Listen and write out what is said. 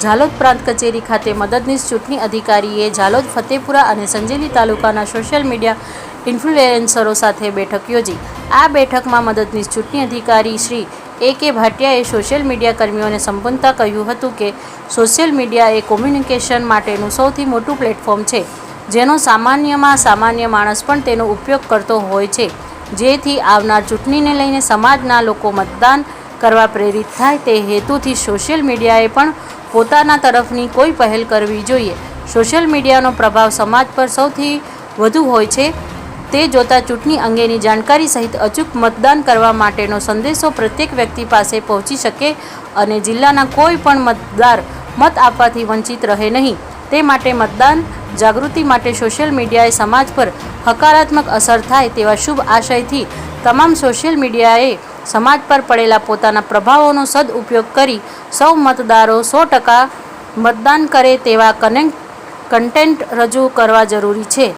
ઝાલોદ પ્રાંત કચેરી ખાતે મદદનીશ ચૂંટણી અધિકારીએ ઝાલોદ, ફતેપુરા અને સંજેલી તાલુકાના સોશિયલ મીડિયા ઇન્ફ્લુએન્સરો સાથે બેઠક યોજી. આ બેઠકમાં મદદનીશ ચૂંટણી અધિકારી શ્રી એ કે ભાટિયાએ સોશિયલ મીડિયા કર્મીઓને સંબોધતા કહ્યું હતું કે, સોશિયલ મીડિયા એ કોમ્યુનિકેશન માટેનું સૌથી મોટું પ્લેટફોર્મ છે, જેનો સામાન્યમાં સામાન્ય માણસ પણ તેનો ઉપયોગ કરતો હોય છે. જેથી આવનાર ચૂંટણીને લઈને સમાજના લોકો મતદાન કરવા પ્રેરિત થાય તે હેતુથી સોશિયલ મીડિયાએ પણ પોતાના તરફની કોઈ પહેલ કરવી જોઈએ. સોશિયલ મીડિયાનો પ્રભાવ સમાજ પર સૌથી વધુ હોય છે. તે જોતાં ચૂંટણી અંગેની જાણકારી સહિત અચૂક મતદાન કરવા માટેનો સંદેશો પ્રત્યેક વ્યક્તિ પાસે પહોંચી શકે અને જિલ્લાના કોઈ પણ મતદાર મત આપવાથી વંચિત રહે નહીં. તે માટે મતદાન જાગૃતિ માટે સોશિયલ મીડિયાએ સમાજ પર હકારાત્મક અસર થાય તેવા શુભ આશયથી તમામ સોશિયલ મીડિયાએ સમાજ પર પડેલા પોતાના પ્રભાવોનો સદઉપયોગ કરી સૌ મતદારો સો ટકા મતદાન કરે તેવા કનેક્ટ કન્ટેન્ટ રજૂ કરવા જરૂરી છે.